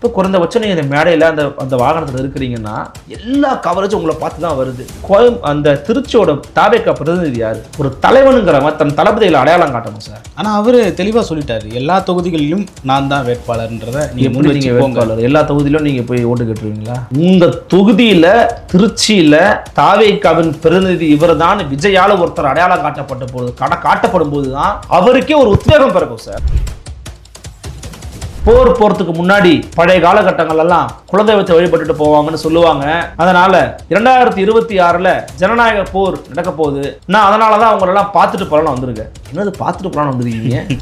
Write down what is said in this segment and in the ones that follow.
இப்போ குறைந்தபட்சம் நீங்கள் இந்த மேடையில் அந்த அந்த வாகனத்தில் இருக்கிறீங்கன்னா எல்லா கவரேஜும் உங்களை பார்த்து தான் வருது. கோயம் அந்த திருச்சியோட தாவேக்கா பிரதிநிதி யார்? ஒரு தலைவனுங்கிறவன் தன் தளபதியில் அடையாளம் காட்டணும் சார். ஆனா அவரு தெளிவா சொல்லிட்டாரு. எல்லா தொகுதிகளிலும் நான் தான் வேட்பாளர்ன்றத நீங்க எப்படி முன் நீங்க வச்சு போங்க. வேட்பாளர்? எல்லா தொகுதியிலும் நீங்க போய் ஓட்டு கேட்டுருவீங்களா? உங்க தொகுதியில திருச்சியில தாவேக்காவின் பிரதிநிதி இவர்தான் விஜயால ஒருத்தர் அடையாளம் காட்டப்பட்ட போது கட காட்டப்படும் போதுதான் அவருக்கே ஒரு உத்வேகம் பிறக்கும் சார். போர் போறதுக்கு முன்னாடி பழைய காலகட்டங்கள் எல்லாம் குலதெய்வத்தை வழிபட்டுட்டு போவாங்கன்னு சொல்லுவாங்க. அதனால இரண்டாயிரத்தி இருபத்தி ஆறுல ஜனநாயக போர் நடக்க போகுது. நான் அதனாலதான் அவங்கள எல்லாம் பார்த்துட்டு போலான்னு வந்திருக்கேன். என்னது பார்த்துட்டு போலான்னு வந்திருக்கீங்க?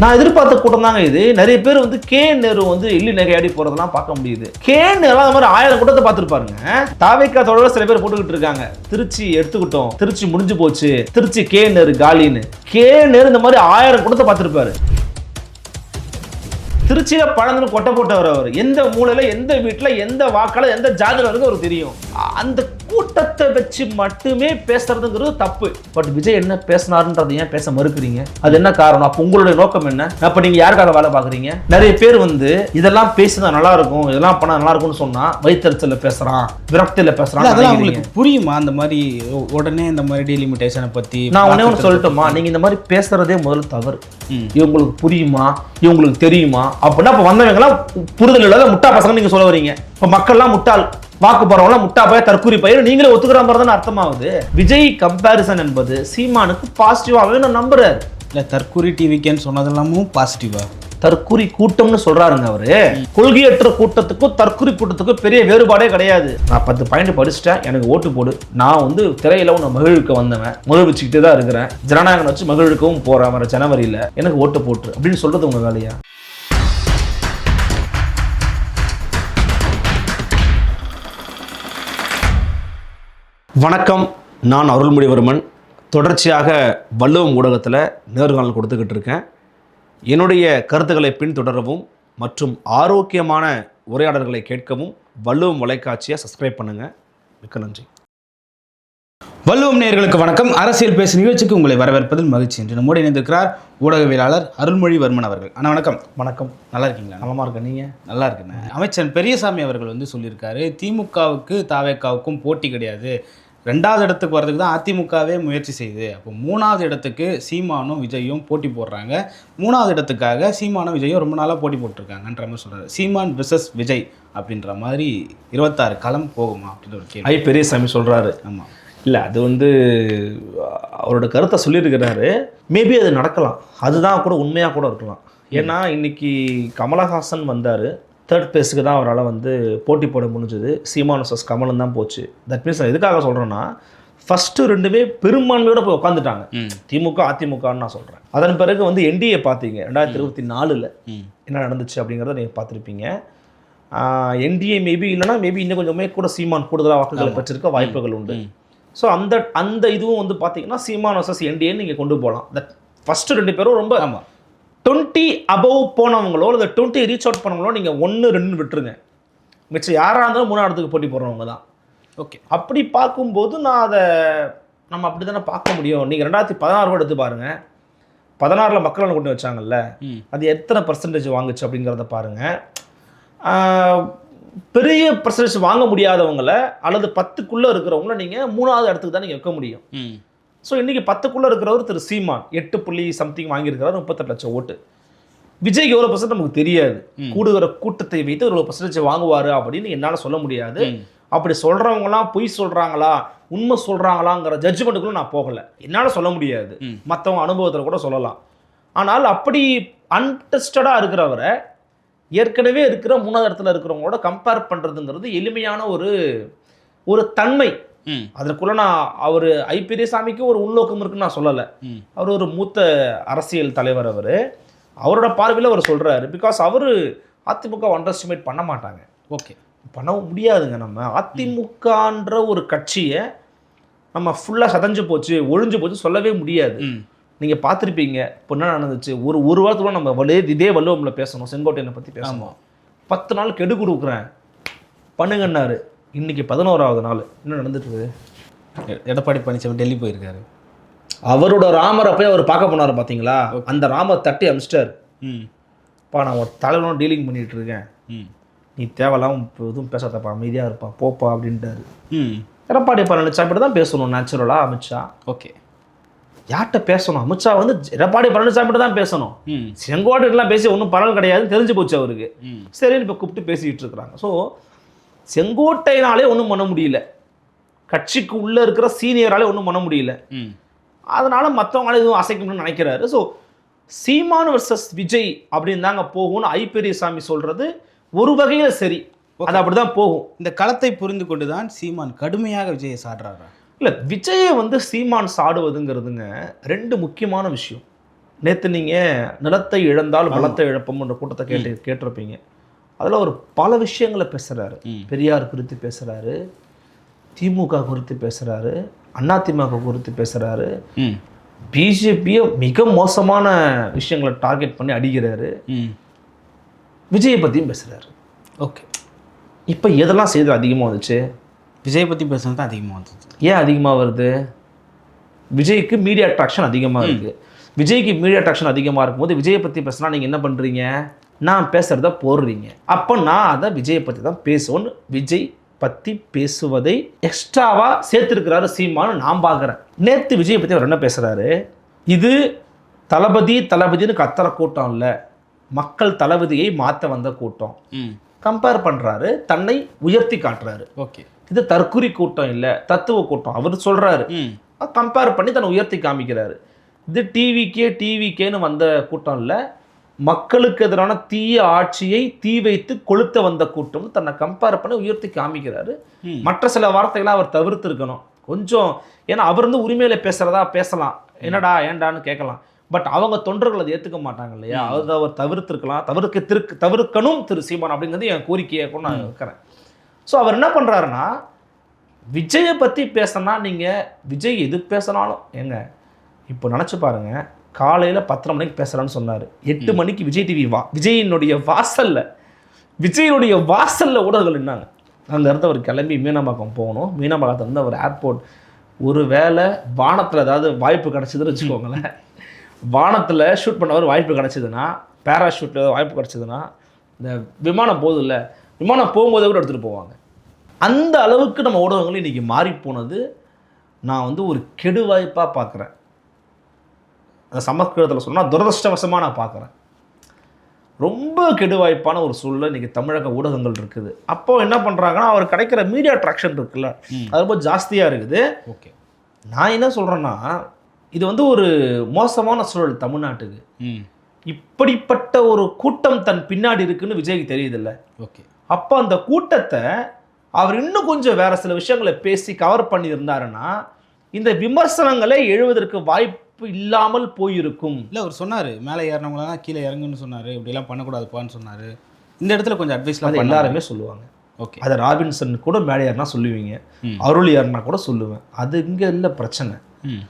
நான் எதிர்பார்த்த கூட்டம் தாங்க இது. நிறைய பேர் வந்து கே நேரு வந்து இல்லி நகையாடி போறதெல்லாம் பார்க்க முடியுது. கே நேரு அந்த மாதிரி ஆயிரம் கூட்டத்தை பார்த்துருப்பாருங்க. தாவைக்கா தொடர சில பேர் போட்டுக்கிட்டு இருக்காங்க. திருச்சி எடுத்துக்கிட்டோம். திருச்சி முடிஞ்சு போச்சு. திருச்சி கே நேரு காலின்னு. கே நேரு இந்த மாதிரி ஆயிரம் கூட்டத்தை பார்த்துருப்பாரு. திருச்சியில பழந்துன்னு கொட்டை போட்டவர் அவர். எந்த மூலையில எந்த வீட்டுல எந்த வாக்கால எந்த ஜாதியில இருக்கு அவருக்கு தெரியும். அந்த கூட்டத்தை வச்சு மட்டுமே பேசுறதுங்கிறது தப்பு. பட் விஜய் என்ன பேசினாருன்றதை ஏன் பேச மறுக்கிறீங்க? அது என்ன காரணம்? அப்ப உங்களுடைய நோக்கம் என்ன? அப்ப நீங்க யாருக்காக வேலை பாக்குறீங்க நிறைய பேர் வந்து இதெல்லாம் பேசினா நல்லா இருக்கும் இதெல்லாம் பண்ணா நல்லா இருக்கும்னு சொன்னா வயிற்றுல பேசுறான் விரக்தியில பேசுறான் அதெல்லாம். உங்களுக்கு புரியுமா? அந்த மாதிரி உடனே இந்த மாதிரி டீலிமிட்டேஷனை பத்தி நான் ஒண்ணே ஒன்று சொல்லட்டுமா? நீங்க இந்த மாதிரி பேசுறதே முதல்ல தவறு. இவங்களுக்கு புரியுமா? இவங்களுக்கு தெரியுமா? அப்படின்னா இப்ப வந்தவங்கலாம் புரிதல் இல்லாத முட்டா பசங்க நீங்க சொல்ல வரீங்க. இப்ப மக்கள்லாம் முட்டாள். வாக்கு போறவங்களாம் முட்டா பய தற்கூரி பயிர் நீங்களே ஒத்துக்கிற மாதிரி தானே அர்த்தமாகுது. விஜய் கம்பேரிசன் என்பது சீமானுக்கு பாசிட்டிவாகவே நான் நம்புறாரு இல்ல தற்கூரி டிவிக்கேன்னு சொன்னதெல்லாமும் பாசிட்டிவா தற்குறி கூட்டம்னு சொல்றாருங்க அவரு. கொள்கையற்ற கூட்டத்துக்கும் தற்குறி கூட்டத்துக்கும் பெரிய வேறுபாடே கிடையாது. நான் பத்து பாயிண்ட் படிச்சுட்டேன். எனக்கு ஓட்டு போடு. நான் வந்து திரையில உன்னை மகிழ்விக்க வந்தவன். மகிழ்விச்சுக்கிட்டே தான் இருக்கிறேன். ஜனநாயகம் வச்சு மகிழ்க்கவும் போறேன். வர ஜனவரியில எனக்கு ஓட்டு போட்டு. அப்படின்னு சொல்றது உங்க வேலையா? வணக்கம். நான் அருள்மொழிவர்மன். தொடர்ச்சியாக வள்ளுவம் ஊடகத்தில் நேர்காணல் கொடுத்துக்கிட்டு இருக்கேன். என்னுடைய கருத்துக்களை பின்தொடரவும் மற்றும் ஆரோக்கியமான உரையாடல்களை கேட்கவும் வள்ளுவம் தொலைக்காட்சியை சப்ஸ்கிரைப் பண்ணுங்கள் மிக்க நன்றி. வள்ளுவம் நேயர்களுக்கு வணக்கம். அரசியல் பேசு நிகழ்ச்சிக்கு உங்களை வரவேற்பதில் மகிழ்ச்சி என்று நம்மோடு இணைந்திருக்கிறார் ஊடகவியலாளர் அருள்மொழிவர்மன் அவர்கள். அண்ணா வணக்கம். வணக்கம். நல்லா இருக்கீங்களா? நலமா இருக்க நீங்கள் நல்லா இருக்குண்ணே அமைச்சர் பெரியசாமி அவர்கள் வந்து சொல்லியிருக்காரு திமுகவுக்கு தாவேக்காவுக்கும் போட்டி கிடையாது. ரெண்டாவது இடத்துக்கு வர்றதுக்கு தான் அதிமுகவே முயற்சி செய்யுது. அப்போ மூணாவது இடத்துக்கு சீமானும் விஜயும் போட்டி போடுறாங்க. மூணாவது இடத்துக்காக சீமானும் விஜயும் ரொம்ப நாளாக போட்டி போட்டிருக்காங்கன்ற மாதிரி சொல்றாரு. சீமான் விசஸ் விஜய் அப்படின்ற மாதிரி இருபத்தாறு களம் போகுமா அப்படின்ற ஒரு கேள்வி. ஐ பெரியசாமி சொல்கிறாரு ஆமாம் இல்லை அது வந்து அவரோட கருத்தை சொல்லியிருக்கிறாரு. மேபி அது நடக்கலாம். அதுதான் கூட உண்மையாக கூட இருக்கலாம். ஏன்னா இன்னைக்கு கமலஹாசன் வந்தார். தேர்ட் பிளேஸுக்கு தான் அவரால் வந்து போட்டி போட முடிஞ்சது. சீமான் வர்சஸ் கமலன் தான் போச்சு. தட் மீன்ஸ் நான் எதுக்காக சொல்கிறேன்னா ஃபஸ்ட்டு ரெண்டுமே பெரும்பான்மையோட போய் உட்காந்துட்டாங்க திமுக அதிமுகன்னு நான் சொல்கிறேன் அதன் பிறகு வந்து என்டிஏ பார்த்தீங்க ரெண்டாயிரத்தி இருபத்தி நாலில் என்ன நடந்துச்சு அப்படிங்கிறத நீங்கள் பார்த்துருப்பீங்க. என்டிஏ மேபி இல்லைன்னா மேபி இன்னும் கொஞ்சமே கூட சீமான் கூடுதலாக வாக்குகளை பெற்றிருக்க வாய்ப்புகள் உண்டு. ஸோ அந்த அந்த இதுவும் வந்து பார்த்தீங்கன்னா சீமான் வர்சஸ் என்டிஏன்னு நீங்கள் கொண்டு போகலாம். தட் ஃபஸ்ட்டு ரெண்டு பேரும் ரொம்ப ஆமாம் டுவெண்ட்டி அபவ் போனவங்களோ இல்லை டுவெண்ட்டி ரீச் அவுட் பண்ணவங்களோ நீங்கள் ஒன்று ரெண்டு விட்டுருங்க. மிச்சம் யாராக இருந்தாலும் மூணாவது இடத்துக்கு போட்டி போடுறவங்க தான். ஓகே அப்படி பார்க்கும்போது நான் அதை நம்ம அப்படி தானே பார்க்க முடியும். நீங்கள் ரெண்டாயிரத்தி பதினாறு எடுத்து பாருங்கள் பதினாறில் மக்கள் கொண்டு வச்சாங்கல்ல அது எத்தனை பர்சன்டேஜ் வாங்குச்சு அப்படிங்கிறத பாருங்கள் பெரிய பர்சன்டேஜ் வாங்க முடியாதவங்கள அல்லது பத்துக்குள்ளே இருக்கிறவங்கள நீங்கள் மூணாவது இடத்துக்கு தான் நீங்கள் வைக்க முடியும். ஸோ இன்றைக்கி பத்துக்குள்ளே இருக்கிறவர் திரு சீமான். எட்டு புள்ளி சம்திங் வாங்கியிருக்கிறார் முப்பத்தெட்டு லட்சம் ஓட்டு. விஜய்க்கு எவ்வளோ பர்சன்ட் நமக்கு தெரியாது. கூடுகிற கூட்டத்தை வைத்து எவ்வளோ பர்சன்டேஜ் வாங்குவார் அப்படின்னு என்னால் சொல்ல முடியாது. அப்படி சொல்கிறவங்களாம் பொய் சொல்கிறாங்களா உண்மை சொல்கிறாங்களாங்கிற ஜட்ஜ்மெண்ட்டுக்குள்ள நான் போகலை. என்னால் சொல்ல முடியாது. மற்றவங்க அனுபவத்தில் கூட சொல்லலாம். ஆனால் அப்படி அன்டெஸ்டடாக இருக்கிறவரை ஏற்கனவே இருக்கிற மூணாவது இடத்துல இருக்கிறவங்களோட கம்பேர் பண்ணுறதுங்கிறது எளிமையான ஒரு ஒரு தன்மை. ம். அதற்குள்ள நான் அவர் ஐ. பெரியசாமிக்கு ஒரு உள்நோக்கம் இருக்குன்னு நான் சொல்லலை. அவர் ஒரு மூத்த அரசியல் தலைவர் அவர். அவரோட பார்வையில் அவர் சொல்கிறாரு பிகாஸ் அவர் அதிமுக அண்டர் எஸ்டிமேட் பண்ண மாட்டாங்க. ஓகே. பண்ணவும் முடியாதுங்க நம்ம. அதிமுகன்ற ஒரு கட்சியை நம்ம ஃபுல்லாக சதஞ்சு போச்சு ஒழிஞ்சு போச்சு சொல்லவே முடியாது. நீங்கள் பார்த்துருப்பீங்க. இப்போ என்ன நடந்துச்சு? ஒரு ஒரு வாரத்துக்குள்ள நம்ம வலே இதே வள்ளுவமில் பேசணும். செங்கோட்டையனை பற்றி பேசணும். பத்து நாள் கெடு கொடுக்குறேன். பண்ணுங்கன்னாரு. இன்னைக்கு பதினோராவது நாள். என்ன நடந்துட்டு இருக்குது எ- எடப்பாடி பழனிசாமி டெல்லி போயிருக்காரு. அவரோட ராமரை போய் அவர் பார்க்க போனார் பார்த்தீங்களா அந்த ராமர் தட்டி அமிச்சிட்டார். பா நான் ஒரு தலைவனும் டீலிங் பண்ணிட்டு இருக்கேன் ம். நீ தேவையில்லாம இப்போ எதுவும் பேசாதப்பா அமைதியாக இருப்பா போப்பா அப்படின்ட்டாரு. ம். எடப்பாடி பழனிசாமி தான் பேசணும் நேச்சுரலாக அமித்ஷா ஓகே. யார்கிட்ட பேசணும்? அமித்ஷா வந்து எடப்பாடி பழனிசாமி தான் பேசணும். ம். செங்கோட்டையெல்லாம் பேசி ஒன்றும் பலன் கிடையாதுன்னு தெரிஞ்சு போச்சு அவருக்கு. சரின்னு இப்போ கூப்பிட்டு பேசிக்கிட்டு இருக்கிறாங்க. ஸோ செங்கோட்டையினாலே ஒன்றும் பண்ண முடியல. கட்சிக்கு உள்ளே இருக்கிற சீனியராலே ஒன்றும் பண்ண முடியல. அதனால மற்றவங்களால எதுவும் அசைக்கணும்னு நினைக்கிறாரு. ஸோ சீமான் வர்சஸ் விஜய் அப்படின்னு தாங்க போகும்னு ஐ பெரியசாமி சொல்றது ஒரு வகையில் சரி. அது அப்படிதான் போகும். இந்த களத்தை புரிந்து கொண்டு தான் சீமான் கடுமையாக விஜயை சாடுறாரா? இல்லை விஜயை வந்து சீமான் சாடுவதுங்கிறதுங்க ரெண்டு முக்கியமான விஷயம். நேற்று நீங்கள் நிலத்தை இழந்தால் பலத்தை இழப்போம்ன்ற கூட்டத்தை கேட்டு கேட்டிருப்பீங்க. அதில் ஒரு பல விஷயங்களை பேசுகிறாரு. பெரியார் குறித்து பேசுகிறாரு திமுக குறித்து பேசுகிறாரு அதிமுக குறித்து பேசுகிறாரு ம். பிஜேபியை மிக மோசமான விஷயங்களை டார்கெட் பண்ணி அடிக்கிறாரு. ம். விஜயை பற்றியும் பேசுகிறாரு ஓகே. இப்போ எதெல்லாம் செய்தி அதிகமாக வந்துச்சு? விஜய் பற்றி பேசுனது தான் அதிகமாக வந்தது ஏன் அதிகமாக வருது? விஜய்க்கு மீடியா அட்ராக்ஷன் அதிகமாக இருக்குது விஜய்க்கு மீடியா அட்ராக்ஷன் அதிகமாக இருக்கும்போது விஜயை பற்றி பேசினா நீங்கள் என்ன பண்ணுறீங்க நான் பேசுகிறத போடுறீங்க. அப்போ நான் அதை விஜயை பற்றி தான் பேசுவேன்னு விஜய் பற்றி பேசுவதை எக்ஸ்ட்ராவாக சேர்த்துருக்கிறாரு சீமான்னு நான் பார்க்குறேன் நேற்று விஜயை பற்றி அவர் என்ன பேசுகிறாரு இது தளபதி தளபதின்னு கத்துற கூட்டம் இல்லை. மக்கள் தளபதியை மாற்ற வந்த கூட்டம். கம்பேர் பண்ணுறாரு தன்னை உயர்த்தி காட்டுறாரு. ஓகே. இது தற்குறி கூட்டம் இல்லை தத்துவ கூட்டம். அவர் சொல்றாரு. ம். கம்பேர் பண்ணி தன்னை உயர்த்தி காமிக்கிறாரு. இது டிவிக்கே டிவிக்கேன்னு வந்த கூட்டம் இல்லை. மக்களுக்கு எதிரான தீய ஆட்சியை தீ வைத்து கொளுத்த வந்த கூட்டம்னு தன்னை கம்பேர் பண்ணி உயர்த்தி காமிக்கிறாரு. மற்ற சில வார்த்தைகளை அவர் தவிர்த்து இருக்கணும் கொஞ்சம் ஏன்னா அவர் வந்து உரிமையில பேசுறதா பேசலாம். என்னடா ஏன்டான்னு கேட்கலாம். பட் அவங்க தொண்டர்கள் அதை ஏற்றுக்க மாட்டாங்க இல்லையா? அதை அவர் தவிர்த்திருக்கலாம். தவிர்க்க திருக்கு தவிர்க்கணும் திரு சீமான் அப்படிங்கிறது என் கோரிக்கையை கூட நான் வைக்கிறேன். ஸோ அவர் என்ன பண்ணுறாருன்னா விஜயை பற்றி பேசினா நீங்கள் விஜய் எது பேசினாலும் ஏங்க இப்போ நினச்சி பாருங்க காலையில் பத்தரை மணிக்கு பேசுகிறான்னு சொன்னார். எட்டு மணிக்கு விஜய் டிவி வா. விஜயினுடைய வாசலில் விஜயினுடைய வாசலில் ஊடகங்கள் நின்னாங்க. அந்த இடத்த அவர் கிளம்பி மீனம்பாக்கம் போகணும். மீனம்பாக்கத்துலேருந்து அவர் ஏர்போர்ட் ஒரு வேளை வானத்தில் ஏதாவது வாய்ப்பு கிடச்சிதுன்னு வச்சுக்கோங்களேன். வானத்தில் ஷூட் பண்ண ஒரு வாய்ப்பு கிடச்சிதுன்னா பேராஷூட்டில் ஏதாவது வாய்ப்பு கிடச்சிதுன்னா இந்த விமானம் போகுதுல்ல விமானம் போகும்போதே கூட எடுத்துகிட்டு போவாங்க. அந்த அளவுக்கு நம்ம ஊடகங்கள் இன்றைக்கி மாறி போனது நான் வந்து ஒரு கெடு வாய்ப்பாக பார்க்குறேன் அந்த சமஸ்கிருதத்தில் சொன்னால் துரதிருஷ்டவசமாக நான் பார்க்குறேன். ரொம்ப கெடுவாய்ப்பான ஒரு சூழ்நிலை இன்றைக்கி தமிழக ஊடகங்கள் இருக்குது. அப்போ என்ன பண்ணுறாங்கன்னா அவர் கிடைக்கிற மீடியா அட்ராக்ஷன் இருக்குல்ல. அது ரொம்ப ஜாஸ்தியாக இருக்குது. ஓகே. நான் என்ன சொல்கிறேன்னா இது வந்து ஒரு மோசமான சூழல் தமிழ்நாட்டுக்கு. இப்படிப்பட்ட ஒரு கூட்டம் தன் பின்னாடி இருக்குன்னு விஜய்க்கு தெரியுதில்ல. ஓகே. அப்போ அந்த கூட்டத்தை அவர் இன்னும் கொஞ்சம் வேற சில விஷயங்களை பேசி கவர் பண்ணியிருந்தாருன்னா இந்த விமர்சனங்களே எழுவதற்கு வாய்ப்பு இல்லாமல் போயிருக்கும். இல்லை அவர் சொன்னார் மேலே ஏறினவங்களாம் கீழே இறங்குன்னு சொன்னார் இப்படிலாம் பண்ணக்கூடாதுப்பான்னு சொன்னார். இந்த இடத்துல கொஞ்சம் அட்வைஸ்லாம் அது எல்லாருமே சொல்லுவாங்க. ஓகே. அதை ராபின்சன் கூட மேலே ஏறினா சொல்லுவீங்க. அருள் ஏறினா கூட சொல்லுவேன். அது இங்கே இல்லை பிரச்சனை. ம்.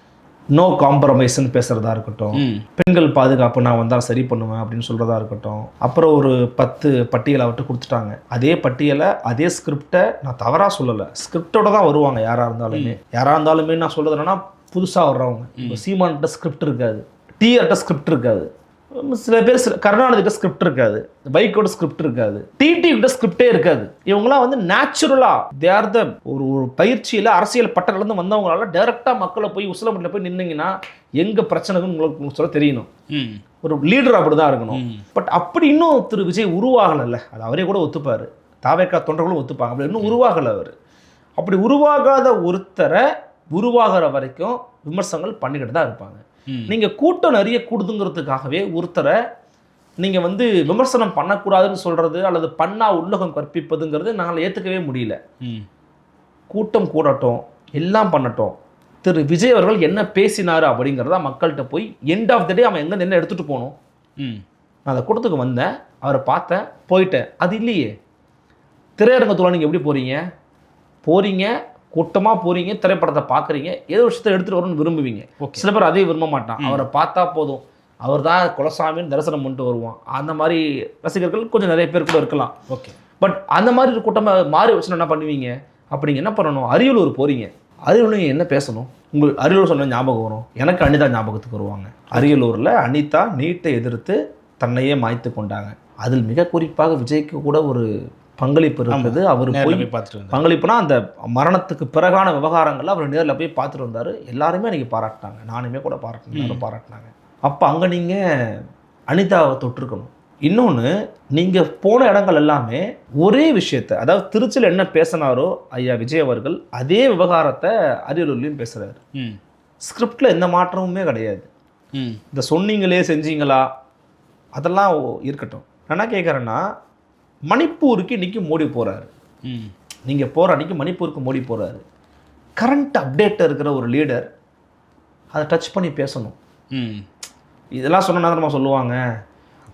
நோ காம்ப்ரமைஸ்ன்னு பேசுகிறதா இருக்கட்டும். பெண்கள் பாதுகாப்பு நான் வந்தால் சரி பண்ணுவேன் அப்படின்னு சொல்கிறதா இருக்கட்டும். அப்புறம் ஒரு பத்து பட்டியலை விட்டு கொடுத்துட்டாங்க. அதே பட்டியலை அதே ஸ்கிரிப்டை நான் தவறாக சொல்லலை. ஸ்கிரிப்டோட தான் வருவாங்க யாராக இருந்தாலுமே. யாராக இருந்தாலுமே நான் சொல்கிறது என்னன்னா புதுசாக வர்றவங்க. இப்போ சீமான்கிட்ட ஸ்கிரிப்ட் இருக்காது. டிஆர்கிட்ட ஸ்கிரிப்ட் இருக்காது. சில பேர் சில கருணாநிதிட்ட ஸ்கிரிப்ட் இருக்காது. பைக்கோட ஸ்கிரிப்ட் இருக்காது. டிடி கிட்ட ஸ்கிரிப்டே இருக்காது. இவங்களாம் வந்து நேச்சுரலா தேர் த ஒரு ஒரு பயிற்சியில் அரசியல் பட்டங்கள்லேருந்து வந்தவங்களால டைரெக்டாக மக்களை போய் உசிலமட்டில் போய் நின்னீங்கன்னா எங்கே பிரச்சனைன்னு உங்களுக்கு உங்களுக்கு சொல்ல தெரியணும். ஒரு லீடர் அப்படி தான் இருக்கணும். பட் அப்படி இன்னும் திரு விஜய் உருவாகலைல்ல. அது அவரே கூட ஒத்துப்பார். தாவேக்கா தொண்டர்களும் ஒத்துப்பாங்க. அப்படி இன்னும் உருவாகலை அவர். அப்படி உருவாகாத ஒருத்தரை உருவாகிற வரைக்கும் விமர்சனங்கள் பண்ணிக்கிட்டு தான் இருப்பாங்க. நீங்கள் கூட்டம் நிறைய கூடுதுங்கிறதுக்காகவே ஒருத்தரை நீங்கள் வந்து விமர்சனம் பண்ணக்கூடாதுன்னு சொல்கிறது அல்லது பண்ணா உள்ளகம் கற்பிப்பதுங்கிறது நாங்கள் ஏற்றுக்கவே முடியல. கூட்டம் கூடட்டும் எல்லாம் பண்ணட்டும். திரு விஜய் அவர்கள் என்ன பேசினார் அப்படிங்கிறத மக்கள்கிட்ட போய் எண்ட் ஆஃப் த டே அவன் எங்கே என்ன எடுத்துகிட்டு போகணும் நான் அந்த கூட்டத்துக்கு வந்தேன் அவரை பார்த்தேன் போயிட்டேன். அது இல்லையே. திரையரங்கத்தில் நீங்கள் எப்படி போகிறீங்க போகிறீங்க கூட்டமாக போகிறீங்க திரைப்படத்தை பார்க்குறீங்க ஏதோ விஷயத்தை எடுத்துகிட்டு வரணும்னு விரும்புவீங்க. சில பேர் அதையும் விரும்ப மாட்டான். அவரை பார்த்தா போதும். அவர் தான் குலசாமின்னு தரிசனம் பண்ணிட்டு வருவான். அந்த மாதிரி ரசிகர்கள் கொஞ்சம் நிறைய பேர் கூட இருக்கலாம். ஓகே. பட் அந்த மாதிரி ஒரு கூட்டமாக மாறி வச்சுன்னா என்ன பண்ணுவீங்க? அப்படி என்ன பண்ணணும்? அரியலூர் போகிறீங்க அரியலூர் என்ன பேசணும்? உங்களுக்கு அரியலூர் சொன்ன ஞாபகம் வரும். எனக்கு அனிதா ஞாபகத்துக்கு வருவாங்க. அரியலூரில் அனிதா நீட்டை எதிர்த்து தன்னையே மாய்த்து கொண்டாங்க. அதில் மிக குறிப்பாக விஜய்க்கு கூட ஒரு பங்களிப்பு இருக்குது அவர் போய் பார்த்துட்டு பங்களிப்புனா அந்த மரணத்துக்கு பிறகான விவகாரங்கள்ல அவர் நேரில் போய் பார்த்துட்டு வந்தார். எல்லாருமே அன்றைக்கி பாராட்டினாங்க. நானுமே கூட பாராட்டினேன். எல்லாரும் பாராட்டினாங்க. அப்போ அங்கே நீங்கள் அனிதாவை தொட்டிருக்கணும் இன்னொன்று நீங்கள் போன இடங்கள் எல்லாமே ஒரே விஷயத்தை அதாவது திருச்சியில் என்ன பேசினாரோ ஐயா விஜய் அவர்கள் அதே விவகாரத்தை அரியலூர்லேயும் பேசுகிறாரு ஸ்கிரிப்டில் எந்த மாற்றமுமே கிடையாது. இந்த சொன்னீங்களே செஞ்சீங்களா? அதெல்லாம் இருக்கட்டும். நான் என்ன கேட்குறேன்னா மணிப்பூருக்கு இன்றைக்கி மோடி போகிறாரு ம். நீங்கள் போகிற அன்றைக்கி மணிப்பூருக்கு மோடி போகிறாரு கரண்ட் அப்டேட்டில் இருக்கிற ஒரு லீடர் அதை டச் பண்ணி பேசணும். ம். இதெல்லாம் சொன்னா நம்ம சொல்லுவாங்க?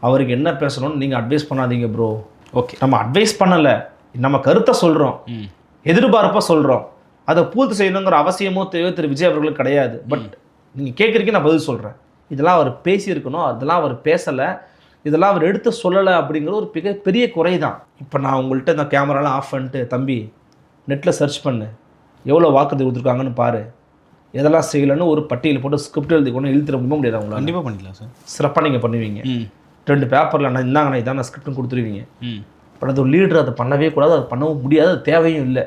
அவருக்கு என்ன பேசணும்னு நீங்கள் அட்வைஸ் பண்ணாதீங்க ப்ரோ ஓகே நம்ம அட்வைஸ் பண்ணலை. நம்ம கருத்தை சொல்கிறோம் ம். எதிர்பார்ப்பாக சொல்கிறோம் அதை பூர்த்தி செய்யணுங்கிற அவசியமோ தேவை திரு விஜய் அவர்களுக்கு கிடையாது. பட் நீங்கள் கேட்குறீங்க நான் பதில் சொல்கிறேன் இதெல்லாம் அவர் பேசியிருக்கணும். அதெல்லாம் அவர் பேசலை. இதெல்லாம் அவர் எடுத்து சொல்லலை அப்படிங்கிறது ஒரு மிக பெரிய குறை தான் இப்போ நான் உங்கள்கிட்ட இந்த கேமராலாம் ஆஃப் பண்ணிட்டு தம்பி நெட்டில் சர்ச் பண்ணு. எவ்வளோ வாக்குறுதி கொடுத்துருக்காங்கன்னு பாரு. எதெல்லாம் செய்யலைன்னு ஒரு பட்டியல் போட்டு ஸ்கிரிப்ட் எழுதி கொண்டு இழுத்துட முடியாது அவங்களால கண்டிப்பாக பண்ணிக்கலாம் சார். சிறப்பாக நீங்கள் பண்ணுவீங்க. ரெண்டு பேப்பரில் நான் இந்தாங்க நான் இதான் ஸ்கிரிப்ட்னு கொடுத்துருவீங்க. பட் அது ஒரு லீடர் அதை பண்ணவே கூடாது அது பண்ணவும் முடியாது அது தேவையும் இல்லை.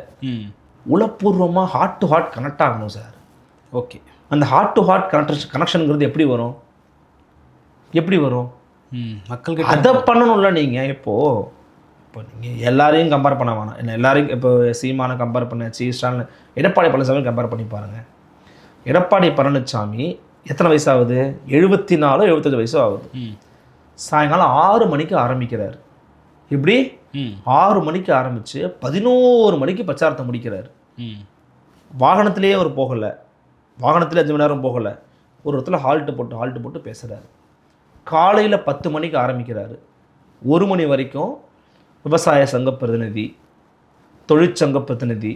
உளப்பூர்வமாக ஹார்ட் டு ஹார்ட் கனெக்ட் ஆகணும் சார். ஓகே. அந்த ஹார்ட் டு ஹார்ட் கனெக்ஷன் கனெக்ஷனுங்கிறது எப்படி வரும்? எப்படி வரும்? ம் மக்கள்கிட்ட அதை பண்ணணும்ல நீங்கள் இப்போது இப்போ நீங்கள் எல்லாரையும் கம்பேர் பண்ண வேணாம். என்ன எல்லாரையும் இப்போ சீமானை கம்பேர் பண்ணாச்சு ஸ்டாலின் எடப்பாடி பழனிசாமி கம்பேர் பண்ணி பாருங்கள் எடப்பாடி பழனிசாமி எத்தனை வயசு ஆகுது? எழுபத்தி நாலோ எழுபத்தஞ்சு வயசோ ஆகுது. சாயங்காலம் ஆறு மணிக்கு ஆரம்பிக்கிறார். இப்படி ஆறு மணிக்கு ஆரம்பித்து பதினோரு மணிக்கு பிரச்சாரத்தை முடிக்கிறார். ம். வாகனத்திலேயே அவர் போகலை. வாகனத்தில் அஞ்சு மணி நேரம் போகலை. ஒரு இடத்துல ஹால்ட்டு போட்டு ஹால்ட்டு போட்டு பேசுகிறாரு காலையில் பத்து மணிக்கு ஆரம்பிக்கிறாரு. ஒரு மணி வரைக்கும் விவசாய சங்க பிரதிநிதி தொழிற்சங்க பிரதிநிதி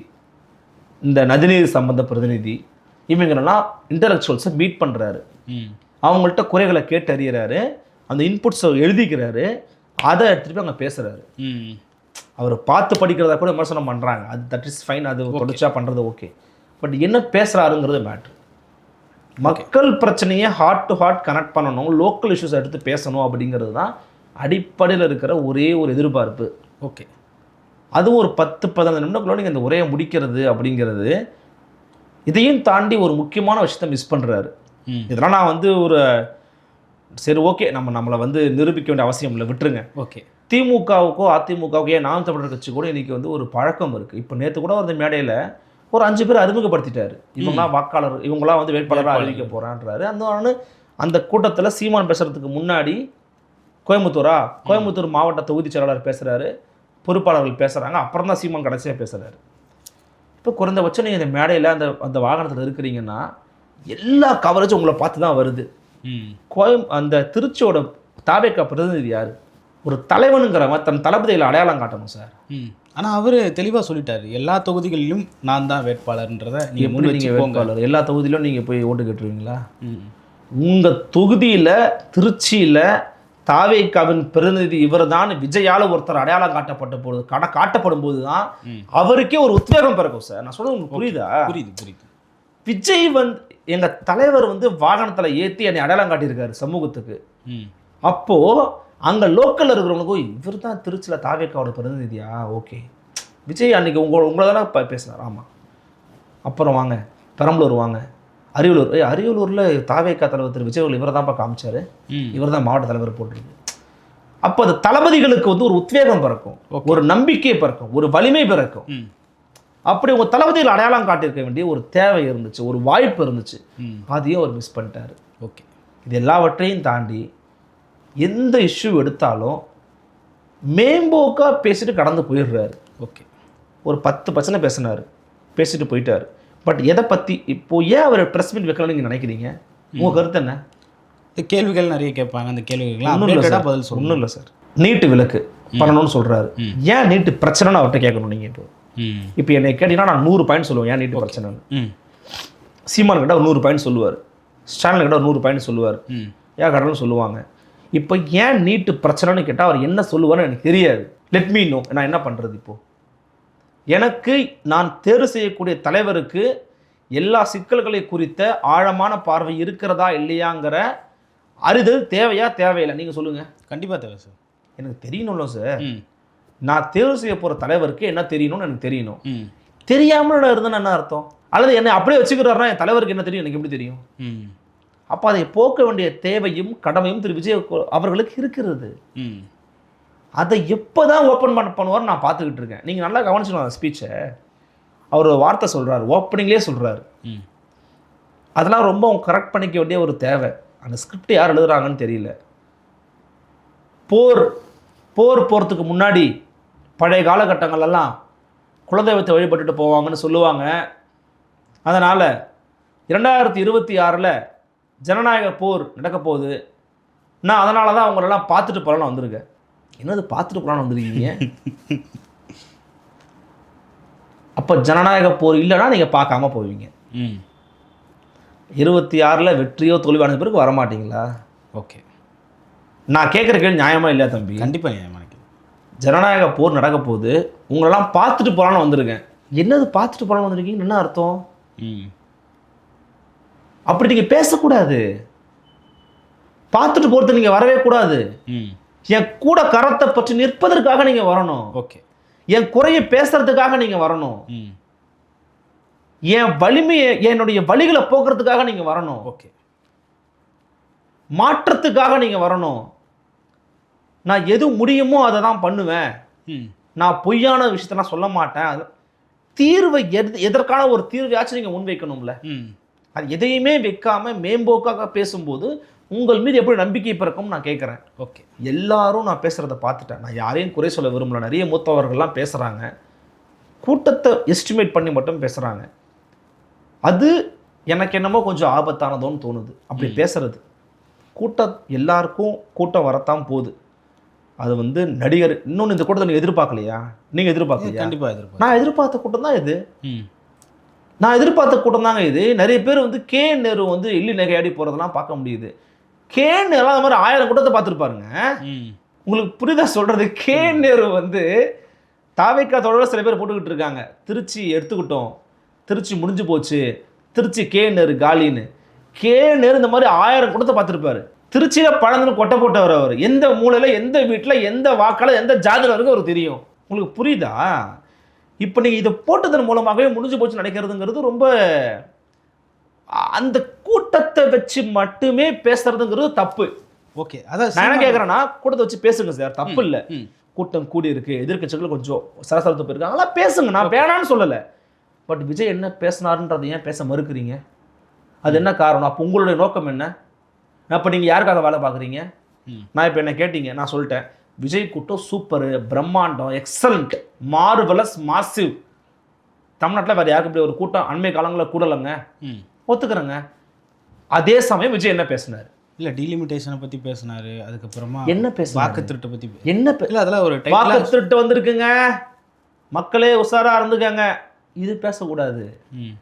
இந்த நதிநீர் சம்பந்த பிரதிநிதி இவங்களெல்லாம் இன்டலெக்சுவல்ஸை மீட் பண்ணுறாரு அவங்கள்ட்ட குறைகளை கேட்டு அறியறாரு. அந்த இன்புட்ஸை எழுதிக்கிறாரு. அதை எடுத்துகிட்டு போய் அங்கே பேசுகிறாரு ம். அவர் பார்த்து படிக்கிறதா கூட விமர்சனம் பண்ணுறாங்க அது தட் இஸ் ஃபைன் அது தொடர்ச்சியாக பண்ணுறது ஓகே பட் என்ன பேசுகிறாருங்கிறது மேட்ரு மக்கள் பிரச்சனையை ஹார்ட் டு ஹார்ட் கனெக்ட் பண்ணணும் லோக்கல் இஷ்யூஸ் எடுத்து பேசணும் அப்படிங்கிறது தான் அடிப்படையில் இருக்கிற ஒரே ஒரு எதிர்பார்ப்பு. ஓகே. அதுவும் ஒரு பத்து பதினஞ்சு நிமிடங்களோட நீங்கள் இந்த உரையை முடிக்கிறது அப்படிங்கிறது இதையும் தாண்டி ஒரு முக்கியமான விஷயத்தை மிஸ் பண்ணுறாரு இதெல்லாம் நான் வந்து ஒரு சரி ஓகே நம்ம நம்மளை வந்து நிரூபிக்க வேண்டிய அவசியம் இல்லை விட்டுருங்க. ஓகே. திமுகவுக்கோ அதிமுகவுக்கோ ஏன் நாம் தமிழர் கட்சி கூட இன்னைக்கு வந்து ஒரு பழக்கம் இருக்குது இப்போ நேற்று கூட அந்த மேடையில் ஒரு அஞ்சு பேர் அறிமுகப்படுத்திட்டாரு. இவங்களாம் வாக்காளர் இவங்களாம் வந்து வேட்பாளராக அறிவிக்க போகிறான்றாரு அந்த அந்த கூட்டத்தில் சீமான் பேசுகிறதுக்கு முன்னாடி கோயம்புத்தூரா? கோயம்புத்தூர் மாவட்ட தொகுதி செயலாளர் பேசுகிறாரு பொறுப்பாளர்கள் பேசுகிறாங்க அப்புறம் தான் சீமான் கடைசியாக பேசுகிறாரு இப்போ குறைந்தபட்சம் நீங்கள் இந்த மேடையில் அந்த அந்த வாகனத்தில் இருக்கிறீங்கன்னா எல்லா கவரேஜும் உங்களை பார்த்து தான் வருது கோயம் அந்த திருச்சியோட தாவேக்கா பிரதிநிதி யார்? ஒரு தலைவனுங்கிறவன் தன் தளபதியில் அடையாளம் காட்டணும் சார். ம். ஆனால் அவர் தெளிவாக சொல்லிட்டாரு. எல்லா தொகுதிகளிலும் நான் தான் வேட்பாளர்ன்றதை நீங்கள் எப்படி நீங்கள் வேட்பாளர்? எல்லா தொகுதியிலும் நீங்கள் போய் ஓட்டு கேட்டுருவீங்களா? ம். உங்கள் தொகுதியில் திருச்சியில் தாவேக்காவின் பிரதிநிதி இவர்தான். விஜயால ஒருத்தர் அடையாளம் காட்டப்பட்ட போது கட காட்டப்படும் போது தான். அவருக்கே ஒரு உத்வேகம் பிறக்கும் சார். நான் சொல்றது உங்களுக்கு புரியுதா? புரியுது புரியுது. விஜய் வந்து எங்க தலைவர் வந்து வாகனத்துல ஏத்தி என்னை அடையாளம் காட்டியிருக்காரு சமூகத்துக்கு. ம். அப்போ அங்க லோக்கல்ல இருக்கிறவங்களுக்கும் இவர் தான் திருச்சியில தாவேக்காவோட பிரதிநிதியா? ஓகே. விஜய் அன்னைக்கு உங்க உங்களை தானே ப- பேசினார். ஆமா. அப்புறம் வாங்க. பெரம்பலூர் வாங்க. அரியலூர் ஏய் அரியலூர்ல தாவேக்கா தலைவர் திரு விஜய் இவர் தான்ப்பா காமிச்சாரு. இவர் தான் மாவட்ட தலைவர் போட்டிருக்கு. அப்போ அந்த தளபதிகளுக்கு வந்து ஒரு உத்வேகம் பிறக்கும். ஒரு நம்பிக்கை பிறக்கும். ஒரு வலிமை பிறக்கும். அப்படி உங்க தளபதிகள் அடையாளம் காட்டியிருக்க வேண்டிய ஒரு தேவை இருந்துச்சு. ஒரு வாய்ப்பு இருந்துச்சு. அதையும் அவர் மிஸ் பண்ணிட்டாரு. ஓகே. இது எல்லாவற்றையும் தாண்டி எந்த இஷ்யூ எடுத்தாலும் மேம்போக்கா பேசிட்டு கடந்து போயிடுறாரு. ஓகே. ஒரு பத்து பிரச்சனை பேசினார். பேசிட்டு போயிட்டாரு. பட் எதை பற்றி இப்போ ஏன் அவர் ப்ரெஸ் மீட் வைக்கணும்னு நீங்கள் நினைக்கிறீங்க? உங்கள் கருத்து என்ன? இந்த கேள்விகள் நிறைய கேட்பாங்க. அந்த கேள்விகள்லாம் ஒன்றும் இல்லை சார். பதில் ஒன்றும் இல்லை சார். நீட்டு விலக்கு பண்ணணும்னு சொல்கிறாரு. ஏன் நீட்டு பிரச்சனைன்னு அவர்கிட்ட கேட்கணும் நீங்கள் இப்போ? இப்போ என்னை கேட்டீங்கன்னா நான் நூறு பாயிண்ட் சொல்லுவேன். ஏன் நீட்டு பிரச்சனைன்னு? சீமான் கிட்ட ஒரு நூறு பாயிண்ட் சொல்லுவார். ஸ்டாலின் கிட்ட ஒரு நூறு பாயிண்ட் சொல்லுவார். ஏன் கடலும் சொல்லுவாங்க. இப்போ ஏன் நீட்டு பிரச்சனைன்னு கேட்டால் அவர் என்ன சொல்லுவார்னு எனக்கு தெரியாது. லெட் மீ நோ நான் என்ன பண்ணுறது இப்போ? எனக்கு நான் தேர்வு செய்யக்கூடிய தலைவருக்கு எல்லா சிக்கல்களை குறித்த ஆழமான பார்வை இருக்கிறதா இல்லையாங்கிற அறிதல் தேவையா தேவையில்லை? நீங்கள் சொல்லுங்கள் கண்டிப்பாக தேவை சார் எனக்கு தெரியணும்ல சார் நான் தேர்வு செய்ய போகிற தலைவருக்கு என்ன தெரியணும்னு எனக்கு தெரியணும். தெரியாமல் இருந்தேன்னு என்ன அர்த்தம்? அல்லது என்னை அப்படியே வச்சுக்கிறாருன்னா என் தலைவருக்கு என்ன தெரியும்? எனக்கு எப்படி தெரியும்? அப்போ அதை போக்க வேண்டிய தேவையும் கடமையும் திரு விஜய் அவர்களுக்கு இருக்கிறது. ம். அதை எப்போ தான் ஓப்பன் பண்ண பண்ணுவார் நான் பார்த்துக்கிட்டு இருக்கேன். நீங்கள் நல்லா கவனிச்சுக்கணும் அந்த ஸ்பீச்சை அவர் வார்த்தை சொல்கிறார் ஓப்பனிங்லேயே சொல்கிறாரு ம். அதெல்லாம் ரொம்ப கரெக்ட் பண்ணிக்க வேண்டிய ஒரு தேவை. அந்த ஸ்கிரிப்ட் யார் எழுதுறாங்கன்னு தெரியல. போர் போர் போகிறதுக்கு முன்னாடி பழைய காலகட்டங்கள்லாம் குலதெய்வத்தை வழிபட்டுட்டு போவாங்கன்னு சொல்லுவாங்க. அதனால் இரண்டாயிரத்தி இருபத்தி ஆறில் ஜனநாயக போர் நடக்க போகுது நான் அதனால தான் அவங்களெல்லாம் பார்த்துட்டு போகலான்னு வந்திருக்கேன். என்னது பார்த்துட்டு போகலான்னு வந்திருக்கீங்க? அப்போ ஜனநாயக போர் இல்லைன்னா நீங்கள் பார்க்காம போவீங்க. ம். இருபத்தி ஆறில் வெற்றியோ தோல்வியான பிறகு வரமாட்டீங்களா? ஓகே. நான் கேட்குற கேள்வி நியாயமா இல்லையா தம்பி? கண்டிப்பாக நியாயமாக ஜனநாயக போர் நடக்க போகுது. உங்களெல்லாம் பார்த்துட்டு போகலான்னு வந்திருக்கேன். என்னது பார்த்துட்டு போகலான்னு வந்திருக்கீங்க என்ன அர்த்தம்? ம். அப்படி நீங்கள் பேசக்கூடாது. பார்த்துட்டு போகிறது நீங்கள் வரவே கூடாது. ம். என் கூட கரத்தை பற்றி நிற்பதற்காக நீங்கள் வரணும். ஓகே. என் குறையை பேசுறதுக்காக நீங்கள் வரணும். என் வலிமையை என்னுடைய வழிகளை போக்குறதுக்காக நீங்கள் வரணும். ஓகே. மாற்றத்துக்காக நீங்கள் வரணும். நான் எது முடியுமோ அதை தான் பண்ணுவேன். நான் பொய்யான விஷயத்த நான் சொல்ல மாட்டேன். தீர்வை எது எதற்கான ஒரு தீர்வையாச்சும் நீங்கள் முன்வைக்கணும்ல. அது எதையுமே வைக்காம மேம்போக்காக பேசும்போது உங்கள் மீது எப்படி நம்பிக்கை பிறக்கும் நான் கேட்குறேன். ஓகே. எல்லாரும் நான் பேசுகிறத பார்த்துட்டேன். நான் யாரையும் குறை சொல்ல விரும்பல. நிறைய மூத்தவர்கள்லாம் பேசுகிறாங்க கூட்டத்தை எஸ்டிமேட் பண்ணி மட்டும் பேசுகிறாங்க அது எனக்கு என்னமோ கொஞ்சம் ஆபத்தானதோன்னு தோணுது. அப்படி பேசுறது. கூட்டம் எல்லாருக்கும் கூட்டம் வரத்தான் போகுது. அது வந்து நடிகர் இன்னொன்று இந்த கூட்டத்தை நீங்கள் எதிர்பார்க்கலையா? நீங்கள் எதிர்பார்க்கலையா? கண்டிப்பாக எதிர்பார்க்க நான் எதிர்பார்த்த கூட்டம் தான் இது. ம். நான் எதிர்பார்த்த கூட்டம் தாங்க இது. நிறைய பேர் வந்து கே நேரு வந்து எள்ளி நகையாடி போகிறதெல்லாம் பார்க்க முடியுது. கே நேரு அந்த மாதிரி ஆயிரம் கூட்டத்தை பார்த்துருப்பாருங்க. உங்களுக்கு புரிதா சொல்றது? கே நேரு வந்து தாவைக்கா தொடர சில பேர் போட்டுக்கிட்டு இருக்காங்க. திருச்சி எடுத்துக்கிட்டோம். திருச்சி முடிஞ்சு போச்சு. திருச்சி கே நேரு காலின்னு. கே நேரு இந்த மாதிரி ஆயிரம் கூட்டத்தை பார்த்துருப்பாரு. திருச்சியில் பழந்துன்னு கொட்டை போட்டவர் அவர். எந்த மூலையில் எந்த வீட்டில் எந்த வாக்கால எந்த ஜாதியில் இருக்கு அவருக்கு தெரியும்? உங்களுக்கு புரியுதா? இப்போ நீங்கள் இதை போட்டதன் மூலமாகவே முடிஞ்சு போச்சு நினைக்கிறதுங்கிறது ரொம்ப அந்த கூட்டத்தை வச்சு மட்டுமே பேசுறதுங்கிறது தப்பு. ஓகே. அதான் நான் என்ன கேட்குறேன்னா கூட்டத்தை வச்சு பேசுங்க சார் தப்பு இல்லை. கூட்டம் கூடி இருக்கு எதிர்க்கட்சிகள் கொஞ்சம் சரசரத்து போயிருக்கு அதெல்லாம் பேசுங்க. நான் வேணான்னு சொல்லலை. பட் விஜய் என்ன பேசினாருன்றதை ஏன் பேச மறுக்கிறீங்க? அது என்ன காரணம்? அப்போ உங்களுடைய நோக்கம் என்ன? அப்போ நீங்கள் யாருக்காக வேலை பார்க்குறீங்க? நான் இப்போ என்ன கேட்டீங்க நான் சொல்லிட்டேன். விஜய் கூட்டம் சூப்பரு பிரம்மாண்டம் எக்ஸலண்ட் மார்வலஸ் மாசிவ் தமிழ்நாட்டில் வேறு யாருக்கு இப்படி ஒரு கூட்டம் அண்மை காலங்களில் கூடலைங்க. ம். ஒத்துக்கிறேங்க. அதே சமயம் விஜய் என்ன பேசினார்? இல்லை டீலிமிட்டேஷனை பற்றி பேசினாரு அதுக்கப்புறமா என்ன பேசினாரு? வாக்கு திருட்டை பற்றி என்ன இல்லை அதெல்லாம் ஒரு வாக்கு திருட்டு வந்திருக்குங்க. மக்களே உஷாரா இருந்துக்கங்க. இது பேசக்கூடாது. ம்.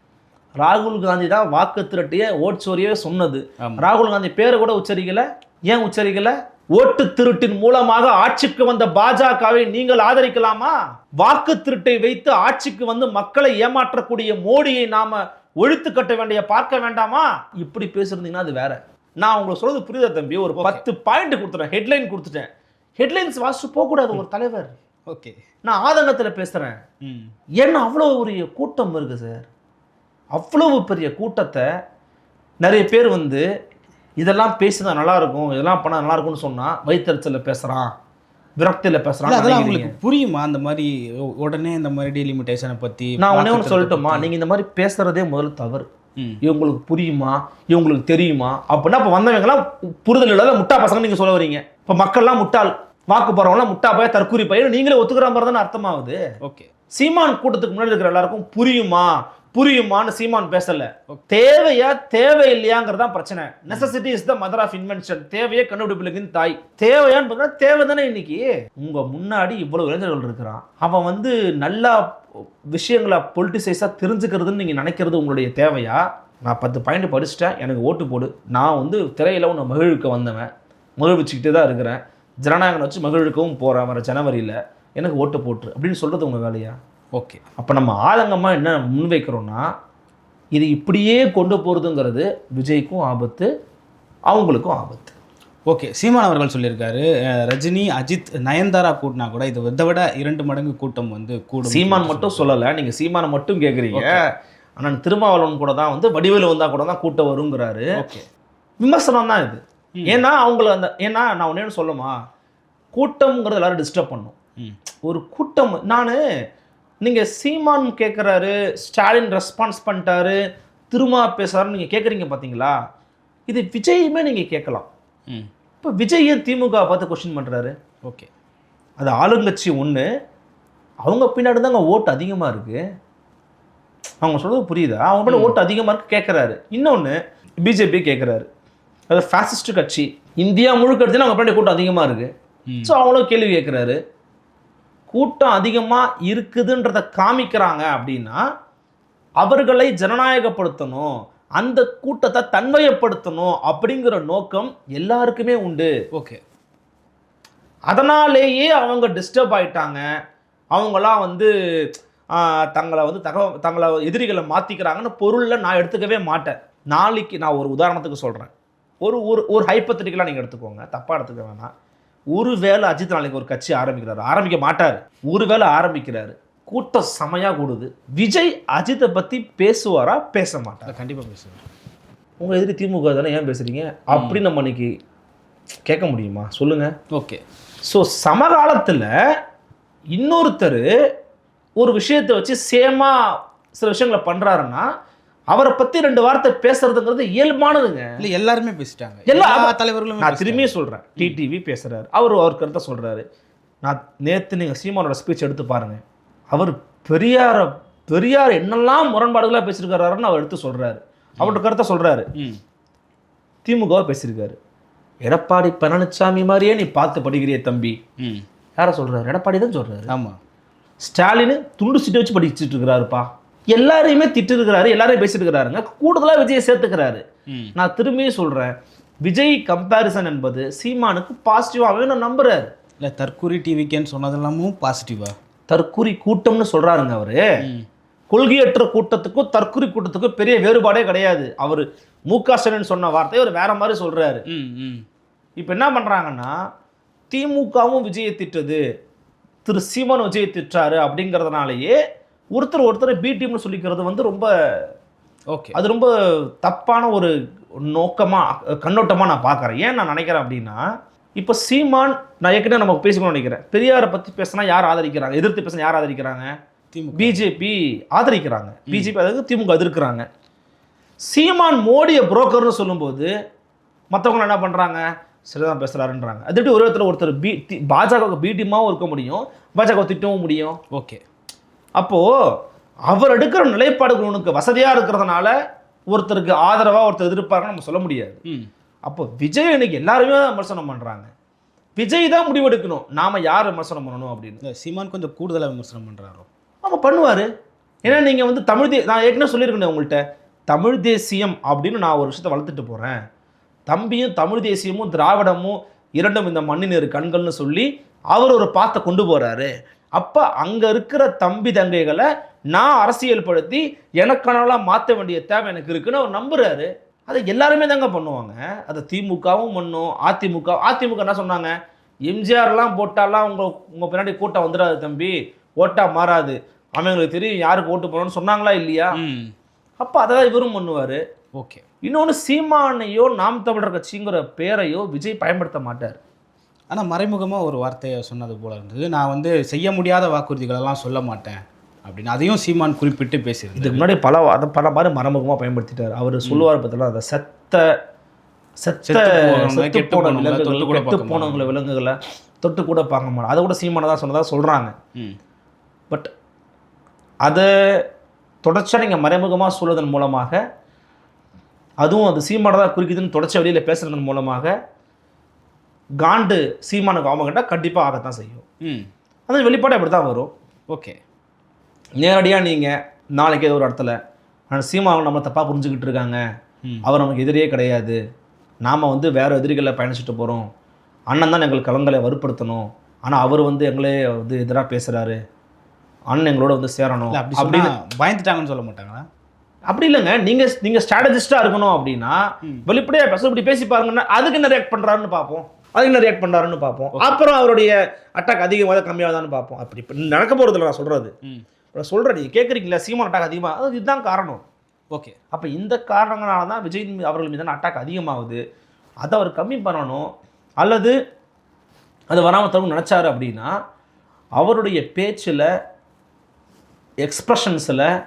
ராகுல் காந்தி தான் வாக்கு திருட்டிய ஓட்சோரியே சொன்னது. ராகுல் காந்தி பேரை கூட உச்சரிக்கல ஏன் உச்சரிக்கல? ஓட்டு திருட்டின் மூலமாக ஆட்சிக்கு வந்த பாஜகவை நீங்கள் ஆதரிக்கலாமா? வாக்கு திருட்டை வைத்து ஆட்சிக்கு வந்து மக்களை ஏமாற்றக்கூடிய மோடியை நாம ஒழித்து கட்ட வேண்டிய பார்க்க வேண்டாமா? இப்படி பேசியிருந்தீங்கன்னா அது வேற. நான் உங்களுக்கு சொல்றது புரியுதா தம்பி? ஒரு பத்து பாயிண்ட் கொடுத்துட்டேன் ஹெட்லைன் கொடுத்துட்டேன். ஹெட்லைன்ஸ் வாசிச்சு போகக்கூடாது ஒரு தலைவர். ஓகே நான் ஆதங்கத்தில் பேசுகிறேன் ஏன்னா அவ்வளோ பெரிய கூட்டம் இருக்கு சார் அவ்வளவு பெரிய கூட்டத்தை நிறைய பேர் வந்து இதெல்லாம் பேசினா நல்லா இருக்கும் இதெல்லாம் பண்ணால் நல்லா இருக்கும்னு சொன்னால் வயிற்றுச்சலில் பேசுகிறான் விரக்தியில் இல்ல, பேசுகிறான் அதெல்லாம் உங்களுக்கு புரியுமா? அந்த மாதிரி உடனே இந்த மாதிரி டீலிமிட்டேஷனை பற்றி நான் ஒன்றே ஒன்று சொல்லட்டுமா நீங்கள் இந்த மாதிரி பேசுகிறதே முதல்ல தவறு. இவங்களுக்கு புரியுமா? இவங்களுக்கு தெரியுமா? அப்படின்னா இப்போ வந்தவங்கலாம் புரிதல் இல்லாத முட்டா பசங்க நீங்கள் சொல்ல வரீங்க. இப்போ மக்கள்லாம் முட்டாள் வாக்கு போகிறவங்களாம் முட்டா பைய தற்கூரி பையன் நீங்களே ஒத்துக்கிற மாதிரி தானே அர்த்தமாகுது. ஓகே. சீமான் கூட்டத்துக்கு முன்னாடி இருக்கிற எல்லாருக்கும் புரியுமா? புரியுமான்னு சீமான் பேசல. தேவையா தேவையில்லையாங்கிறது தான் பிரச்சனை. Necessity is the mother of invention தேவையே கண்டுபிடிப்புலகின் தாய். தேவையான்னு பார்த்தா தேவை தானே இன்னைக்கு? உங்க முன்னாடி இவ்வளவு இளைஞர்கள் இருக்கிறான். அவன் வந்து நல்லா விஷயங்களை பொலிட்டிசைஸாக தெரிஞ்சுக்கிறதுன்னு நீங்கள் நினைக்கிறது உங்களுடைய தேவையா? நான் பத்து பாயிண்ட் படிச்சுட்டேன். எனக்கு ஓட்டு போடு. நான் வந்து திரையில் உன்னை மகிழ்விக்க வந்தவன். மகிழ்விச்சுக்கிட்டே தான் இருக்கிறேன். ஜனநாயகம் வச்சு மகிழ்விக்கவும் போகிறேன் வர ஜனவரியில். எனக்கு ஓட்டு போட்டுரு. அப்படின்னு சொல்கிறது உங்கள் வேலையா? ஓகே. அப்போ நம்ம ஆதங்கமாக என்ன முன்வைக்கிறோன்னா இது இப்படியே கொண்டு போகிறதுங்கிறது விஜய்க்கும் ஆபத்து அவங்களுக்கும் ஆபத்து. ஓகே சீமான் அவர்கள் சொல்லியிருக்காரு ரஜினி அஜித் நயன்தாரா கூட்டினா கூட இது இதை விட இரண்டு மடங்கு கூட்டம் வந்து கூடும் சீமான் மட்டும் சொல்லல நீங்க சீமானை மட்டும் கேக்குறீங்க. ஆனால் திருமாவளவன் கூட தான் வந்து வடிவேலு வந்தா கூட தான் கூட்டம் வருங்கிறாரு. ஓகே. விமர்சனம் தான் இது. ஏன்னா அவங்கள அந்த ஏன்னா நான் ஒன்னே சொல்லுமா கூட்டம்ங்கிறது எல்லாரும் டிஸ்டர்ப் பண்ணும். ஒரு கூட்டம் நான் நீங்கள் சீமான் கேட்குறாரு ஸ்டாலின் ரெஸ்பான்ஸ் பண்ணிட்டாரு திருமா பேசுறாருன்னு நீங்கள் கேட்குறீங்க பார்த்தீங்களா இது விஜயுமே நீங்கள் கேட்கலாம். இப்போ விஜய் ஏன் திமுக பார்த்து கொஸ்டின் பண்ணுறாரு ஓகே. அது ஆளுங்கட்சி ஒன்று அவங்க பின்னாடி தாங்க ஓட்டு அதிகமாக இருக்குது அவங்க சொல்றது புரியுதா? அவங்க பின்னாடி ஓட்டு அதிகமாக இருக்கு கேட்குறாரு இன்னொன்று பிஜேபி கேட்குறாரு அது ஃபேசிஸ்ட் கட்சி. இந்தியா முழுக்க எடுத்தீங்கன்னா அவங்க பின்னாடி கூட்டம் அதிகமாக இருக்குது. ஸோ அவங்களும் கேள்வி கேட்குறாரு கூட்டம் அதிகமாக இருக்குதுன்றத காமிக்கிறாங்க அப்படின்னா அவர்களை ஜனநாயகப்படுத்தணும் அந்த கூட்டத்தை தன்மையப்படுத்தணும் அப்படிங்கிற நோக்கம் எல்லாருக்குமே உண்டு. ஓகே. அதனாலேயே அவங்க டிஸ்டர்ப் ஆயிட்டாங்க. அவங்களாம் வந்து தங்களை வந்து தக தங்களை எதிரிகளை மாற்றிக்கிறாங்கன்னு பொருளில் நான் எடுத்துக்கவே மாட்டேன். நாளைக்கு நான் ஒரு உதாரணத்துக்கு சொல்கிறேன் ஒரு ஒரு ஒரு ஹைப்பத்தட்டிக்கலாக நீங்கள் எடுத்துக்கோங்க. தப்பாக எடுத்துக்க வேணாம். ஒரு வேளை அஜித் நாளைக்கு ஒரு கட்சி ஆரம்பிக்கிறாரு. ஆரம்பிக்க மாட்டார். ஒரு வேளை ஆரம்பிக்கிறாரு. கூட்டம் செமையாக கூடுது. விஜய் அஜித்தை பற்றி பேசுவாரா பேச மாட்டார்? கண்டிப்பாக பேசுவேன் உங்கள் எதிரி திமுக தானே ஏன் பேசுகிறீங்க அப்படி நம்ம இன்னைக்கு கேட்க முடியுமா? சொல்லுங்கள் ஓகே. ஸோ சமகாலத்தில் இன்னொருத்தர் ஒரு விஷயத்தை வச்சு சேமா சில விஷயங்களை பண்ணுறாருன்னா அவரை பற்றி ரெண்டு வார்த்தை பேசுறதுங்கிறது இயல்பானதுங்க. இல்லை எல்லாருமே பேசிட்டாங்க. எல்லா- தலைவர்களும் நான் திரும்பியும் சொல்கிறேன் டிடிவி பேசுகிறாரு அவர் அவர் கருத்தை சொல்கிறாரு நான் நேற்று நீங்கள் சீமானோட ஸ்பீச் எடுத்து பாருங்க. அவர் பெரியார பெரியார் என்னெல்லாம் முரண்பாடுகளாக பேசியிருக்காருன்னு அவர் எடுத்து சொல்கிறாரு அவரோட கருத்தை சொல்கிறாரு ம். திமுகவை பேசியிருக்காரு. எடப்பாடி பழனிசாமி மாதிரியே நீ பார்த்து படிக்கிறிய தம்பி. ம். யாரை சொல்கிறாரு எடப்பாடி தான் சொல்கிறாரு ஆமாம் ஸ்டாலின் துண்டு சீட்டை வச்சு படிச்சுட்டு இருக்கிறாருப்பா. எல்லாரையுமே திட்டு இருக்கிறாரு எல்லாரையும் பேசிட்டு இருக்கிறாருங்க கூடுதலாக விஜயை சேர்த்துக்கிறாரு. ம். நான் திரும்பியும் சொல்கிறேன் விஜய் கம்பேரிசன் என்பது சீமானுக்கு பாசிட்டிவாகவே நான் நம்புறாரு இல்லை தற்கூரி டிவிக்கேன்னு சொன்னதெல்லாமும் பாசிட்டிவா தற்குறி கூட்டம்னு சொல்கிறாருங்க அவர். ம். கொள்கையற்ற கூட்டத்துக்கும் தற்குறி கூட்டத்துக்கும் பெரிய வேறுபாடே கிடையாது. அவர் முக ஸ்டாலின் சொன்ன வார்த்தையை அவர் வேற மாதிரி சொல்கிறாரு ம் ம். இப்போ என்ன பண்ணுறாங்கன்னா திமுகவும் விஜயை திட்டுது. திரு சீமான் விஜயை திட்டுறாரு அப்படிங்கிறதுனாலயே ஒருத்தர் ஒருத்தர் பி டீம்னு சொல்லிக்கிறது வந்து ரொம்ப ஓகே அது ரொம்ப தப்பான ஒரு நோக்கமாக கண்ணோட்டமாக நான் பார்க்குறேன். ஏன் நான் நினைக்கிறேன் அப்படின்னா இப்போ சீமான் நான் ஏற்கனவே நம்ம பேசிக்கணும்னு நினைக்கிறேன். பெரியாரை பற்றி பேசினா யார் ஆதரிக்கிறாங்க? எதிர்த்து பேசினா யார் ஆதரிக்கிறாங்க? திமுக. பிஜேபி ஆதரிக்கிறாங்க. பிஜேபி அதாவது திமுக எதிர்க்கிறாங்க. சீமான் மோடியை புரோக்கர்னு சொல்லும்போது மற்றவங்க என்ன பண்ணுறாங்க சரிதான் பேசுகிறாருன்றாங்க அது ஒரு விதத்தில் ஒருத்தர் பி தி- பாஜகவுக்கு பி டீமாவும் இருக்க முடியும்? பாஜக திட்டவும் முடியும்? ஓகே அப்போது அவர் எடுக்கிற நிலைப்பாடுகள் உனக்கு வசதியாக இருக்கிறதுனால ஒருத்தருக்கு ஆதரவாக ஒருத்தர் எதிர்ப்பாருன்னு நம்ம சொல்ல முடியாது. அப்போ விஜய் இன்னைக்கு எல்லாருமே விமர்சனம் பண்ணுறாங்க விஜய் தான் முடிவெடுக்கணும். நாம் யார் விமர்சனம் பண்ணணும் அப்படின்னு. சீமான் கொஞ்சம் கூடுதலாக விமர்சனம் பண்ணுறாரோ ஆமாம் பண்ணுவார். ஏன்னா நீங்கள் வந்து தமிழ் தே நான் ஏற்கனவே சொல்லியிருக்கேன் உங்கள்கிட்ட தமிழ் தேசியம் அப்படின்னு நான் ஒரு விஷயத்தை வளர்த்துட்டு போகிறேன் தம்பியும் தமிழ் தேசியமும் திராவிடமும் இரண்டும் இந்த மண்ணின் இரு கண்கள்னு சொல்லி அவர் ஒரு பாத்தை கொண்டு போகிறாரு அப்போ அங்கே இருக்கிற தம்பி தங்கைகளை நான் அரசியல்படுத்தி எனக்கானலாம் மாற்ற வேண்டிய தேவை எனக்கு இருக்குன்னு அவர் நம்புறாரு. அதை எல்லாருமே தாங்க பண்ணுவாங்க. அதை திமுகவும் பண்ணும் அதிமுக அதிமுக என்ன சொன்னாங்க? எம்ஜிஆர்லாம் போட்டாலாம் உங்கள் உங்கள் பின்னாடி கூட்டம் வந்துடாது தம்பி ஓட்டா மாறாது. அவங்களுக்கு தெரியும் யாருக்கு ஓட்டு போடணும்னு சொன்னாங்களா இல்லையா? அப்போ அதை தான் இவரும் பண்ணுவார். ஓகே. இன்னொன்று சீமானையோ நாம் தமிழர் கட்சிங்கிற பேரையோ விஜய் பயன்படுத்த மாட்டார். ஆனால் மறைமுகமாக ஒரு வார்த்தையை சொன்னது போல இருந்தது. நான் வந்து செய்ய முடியாத வாக்குறுதிகளெல்லாம் சொல்ல மாட்டேன் அப்படின்னு அதையும் சீமான் குறிப்பிட்டு பேசியிருந்தது இதுக்கு முன்னாடி பல அதை பல மாதிரி மறைமுகமாக பயன்படுத்திட்டார். அவர் சொல்லுவார் பார்த்தீங்களா அந்த செத்த செத்த செத்து போன விலங்குகள் கெட்டு போனவங்களை விலங்குகளை தொட்டு கூட பார்க்க மாட்டோம் அதை கூட சீமானை தான் சொன்னதா சொல்கிறாங்க பட் அதை தொடர்ச்சியாக நீங்கள் மறைமுகமாக சொல்வதன் மூலமாக அதுவும் அது சீமானை தான் குறிக்குதுன்னு தொடர்ச்சி வெளியில் பேசுறதன் மூலமாக காண்டு சீமானுக்கு அவங்ககிட்ட கண்டிப்பாக ஆகத்தான் செய்யும். ம். அந்த வெளிப்பாடு அப்படி தான் வரும். ஓகே. நேரடியாக நீங்கள் நாளைக்கு ஏதோ ஒரு இடத்துல ஆனால் சீமாவை நம்ம தப்பாக புரிஞ்சுக்கிட்டு இருக்காங்க. ம். அவர் நமக்கு எதிரியே கிடையாது. நாம் வந்து வேறு எதிரிகளை பயணிச்சுட்டு போகிறோம் அண்ணன் தான் எங்கள் கலங்களை வலுப்படுத்தணும். ஆனால் அவர் வந்து எங்களே வந்து எதிராக பேசுகிறாரு அண்ணன் எங்களோட வந்து சேரணும். அப்படின்னு பயந்துட்டாங்கன்னு சொல்ல மாட்டாங்களா? அப்படி இல்லைங்க. நீங்க நீங்க ஸ்ட்ராட்டஜிஸ்டா இருக்கணும் அப்படின்னா வெளிப்படையா பேச இப்படி பேசி பாருங்கன்னா அதுக்கு என்ன ரியாக்ட் பண்றாருன்னு பார்ப்போம். அதுக்கு என்ன ரியாக்ட் பண்றாருன்னு பார்ப்போம். அப்புறம் அவருடைய அட்டாக் அதிகமாக கம்மியாகுதான்னு பார்ப்போம். அப்படி இப்ப நடக்க போறது இல்லை நான் சொல்றது. ம். இப்ப சொல்றேன் நீங்க கேட்குறீங்களா சீமான் அட்டாக் அதிகமாக அது இதுதான் காரணம். ஓகே. அப்போ இந்த காரணங்களால தான் விஜய் மீது- அவர்கள் மீதான அட்டாக் அதிகமாகுது. அதை அவர் கம்மி பண்ணணும். அல்லது அது வராமல் தரும் நினச்சாரு அப்படின்னா அவருடைய பேச்சில் எக்ஸ்பிரஷன்ஸில்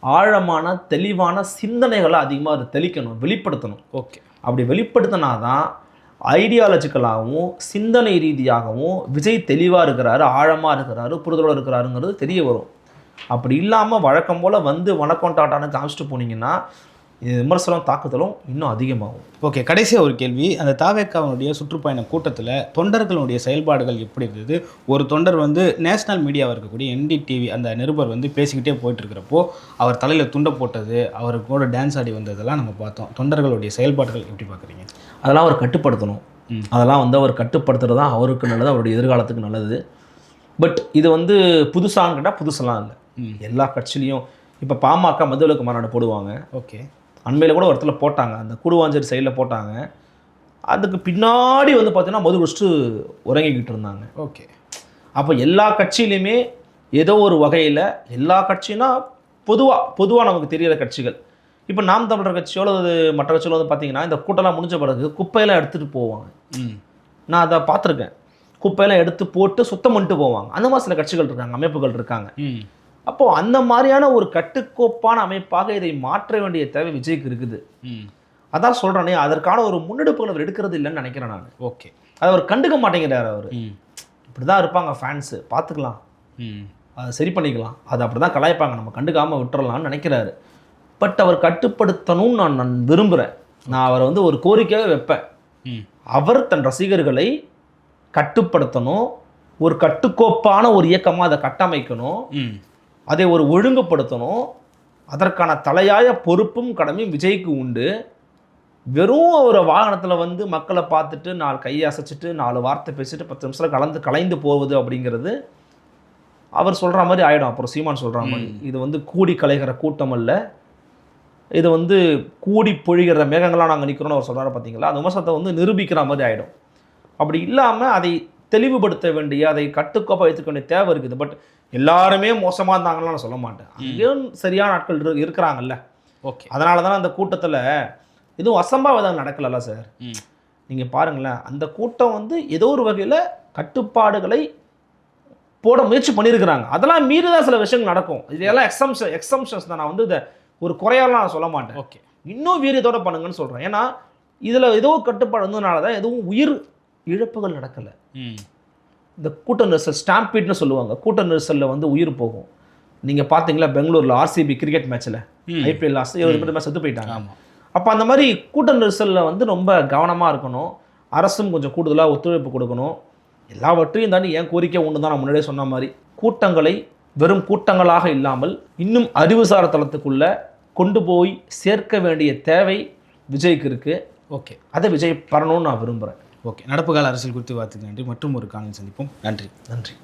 ஆழமான தெளிவான சிந்தனைகளை அதிகமாக அதை தெளிக்கணும் வெளிப்படுத்தணும். ஓகே. அப்படி வெளிப்படுத்தினா தான் ஐடியாலஜிக்கலாகவும் சிந்தனை ரீதியாகவும் விஜய் தெளிவாக இருக்கிறாரு ஆழமாக இருக்கிறாரு புரிதலோடு இருக்கிறாருங்கிறது தெரிய வரும். அப்படி இல்லாமல் வழக்கம் போல் வந்து வணக்கம் டாட்டான்னு காமிச்சிட்டு போனீங்கன்னா விமர்சனம் தாக்குதலும் இன்னும் அதிகமாகும். ஓகே கடைசியாக ஒரு கேள்வி. அந்த தாவேக்காவனுடைய சுற்றுப்பயண கூட்டத்தில் தொண்டர்களுடைய செயல்பாடுகள் எப்படி இருந்தது? ஒரு தொண்டர் வந்து நேஷனல் மீடியாவாக இருக்கக்கூடிய என்டிடிவி அந்த நிருபர் வந்து பேசிக்கிட்டே போயிட்டு இருக்கிறப்போ அவர் தலையில் துண்டை போட்டது அவர் கூட டான்ஸ் ஆடி வந்ததெல்லாம் நம்ம பார்த்தோம். தொண்டர்களுடைய செயல்பாடுகள் எப்படி பார்க்குறீங்க? அதெல்லாம் அவர் கட்டுப்படுத்தணும். அதெல்லாம் வந்து அவர் கட்டுப்படுத்துறது தான் அவருக்கு நல்லது அவருடைய எதிர்காலத்துக்கு நல்லது. பட் இது வந்து புதுசான்னு கேட்டால் புதுசெல்லாம் இல்லை. ம். எல்லா கட்சியிலையும் இப்போ பாமக மதுவிலக்கு மாநாடு போடுவாங்க. ஓகே. அண்மையில் கூட ஒரு இடத்துல போட்டாங்க. அந்த கூடுவாஞ்சேரி சைடில் போட்டாங்க. அதுக்கு பின்னாடி வந்து பார்த்தீங்கன்னா மது குடிச்சிட்டு உறங்கிக்கிட்டு இருந்தாங்க. ஓகே. அப்போ எல்லா கட்சியிலையுமே ஏதோ ஒரு வகையில் எல்லா கட்சினா பொதுவாக பொதுவாக நமக்கு தெரியிற கட்சிகள். இப்போ நாம் தமிழர் கட்சியோ அல்லது மற்ற கட்சிகளோ வந்து பார்த்தீங்கன்னா இந்த கூட்டம்லாம் முடிஞ்ச பிறகு குப்பையெல்லாம் எடுத்துகிட்டு போவாங்க. ம். நான் அதை பார்த்துருக்கேன். குப்பையெல்லாம் எடுத்து போட்டு சுத்தம் பண்ணிட்டு போவாங்க. அந்த மாதிரி சில கட்சிகள் இருக்காங்க அமைப்புகள் இருக்காங்க. ம். அப்போது அந்த மாதிரியான ஒரு கட்டுக்கோப்பான அமைப்பாக இதை மாற்ற வேண்டிய தேவை விஜய்க்கு இருக்குது. ம். அதான் சொல்கிறேனே அதற்கான ஒரு முன்னெடுப்புகள் அவர் எடுக்கிறது இல்லைன்னு நினைக்கிறேன் நான். ஓகே. அதை அவர் கண்டுக்க மாட்டேங்கிறார் அவர். ம். இப்படி தான் இருப்பாங்க ஃபேன்ஸு பார்த்துக்கலாம். ம். அதை சரி பண்ணிக்கலாம். அதை அப்படி தான் கலாய்ப்பாங்க. நம்ம கண்டுக்காமல் விட்டுறலாம்னு நினைக்கிறாரு. பட் அவர் கட்டுப்படுத்தணும்னு நான் நான் விரும்புகிறேன் நான் அவரை வந்து ஒரு கோரிக்கையாக வைப்பேன். அவர் தன் ரசிகர்களை கட்டுப்படுத்தணும். ஒரு கட்டுக்கோப்பான ஒரு இயக்கமாக அதை கட்டமைக்கணும். ம். அதை ஒரு ஒழுங்குபடுத்தணும். அதற்கான தலையாய பொறுப்பும் கடமையும் விஜய்க்கு உண்டு. வெறும் ஒரு வாகனத்தில் வந்து மக்களை பார்த்துட்டு நாலு கையை அசைச்சிட்டு நாலு வார்த்தை பேசிட்டு பத்து நிமிஷத்தில் கலந்து கலைந்து போவது அப்படிங்கிறது அவர் சொல்கிற மாதிரி ஆகிடும் அப்புறம் சீமான் சொல்கிற மாதிரி. இது வந்து கூடி கலைகிற கூட்டம் அல்ல. இது வந்து கூடி பொழிகிற மேகங்களாக நாங்கள் நிற்கிறோம்னு அவர் சொல்கிறாரு பார்த்தீங்களா அந்த விமர்சனத்தை வந்து நிரூபிக்கிற மாதிரி ஆகிடும் அப்படி இல்லாமல் அதை தெளிவுபடுத்த வேண்டிய அதை கட்டுக்கோப்பாக வைத்துக்க வேண்டிய தேவை இருக்குது. பட் எல்லாருமே மோசமாக இருந்தாங்கன்னு நான் சொல்ல மாட்டேன். அங்கேயும் சரியான ஆட்கள் இரு- இருக்கிறாங்கல்ல. ஓகே. அதனால தானே அந்த கூட்டத்தில் எதுவும் அசம்பாவிதம் நடக்கலல்ல சார் நீங்கள் பாருங்களேன் அந்த கூட்டம் வந்து ஏதோ ஒரு வகையில் கட்டுப்பாடுகளை போட முயற்சி பண்ணியிருக்கிறாங்க. அதெல்லாம் மீறி தான் சில விஷயங்கள் நடக்கும். இதெல்லாம் எக்ஸம்ஷன் எக்ஸம்ஷன்ஸ் தான் நான் வந்து இதை ஒரு குறையாலாம் நான் சொல்ல மாட்டேன். ஓகே. இன்னும் வீரியத்தோட பண்ணுங்கன்னு சொல்கிறேன் ஏன்னா இதில் ஏதோ கட்டுப்பாடு இருந்ததுனால தான் எதுவும் உயிர் இழப்புகள் நடக்கலை. இந்த கூட்ட நெரிசல் ஸ்டாம்பீட்னு சொல்லுவாங்க. கூட்ட நெரிசலில் வந்து உயிர் போகும். நீங்கள் பார்த்தீங்களா பெங்களூரில் ஆர்சிபி கிரிக்கெட் மேட்ச்சில். ஐபிஎல் லாஸ்ட் இருபது பேர் மேட்ச் செத்து போயிட்டாங்க. ஆமாம் அப்போ அந்த மாதிரி கூட்ட நெரிசலில் வந்து ரொம்ப கவனமாக இருக்கணும். அரசும் கொஞ்சம் கூடுதலாக ஒத்துழைப்பு கொடுக்கணும். எல்லாவற்றையும் தாண்டி என் கோரிக்கை ஒன்று தான் நான் முன்னாடியே சொன்ன மாதிரி. கூட்டங்களை வெறும் கூட்டங்களாக இல்லாமல் இன்னும் அறிவுசார தளத்துக்குள்ள கொண்டு போய் சேர்க்க வேண்டிய தேவை விஜய்க்கு இருக்குது ஓகே. அதை விஜய் பெறணும்னு நான் விரும்புகிறேன் ஓகே. நடப்பு கால அரசியல் குறித்து வார்த்தைக்கு நன்றி. மற்றும் ஒரு காணொலி சந்திப்போம். நன்றி. நன்றி.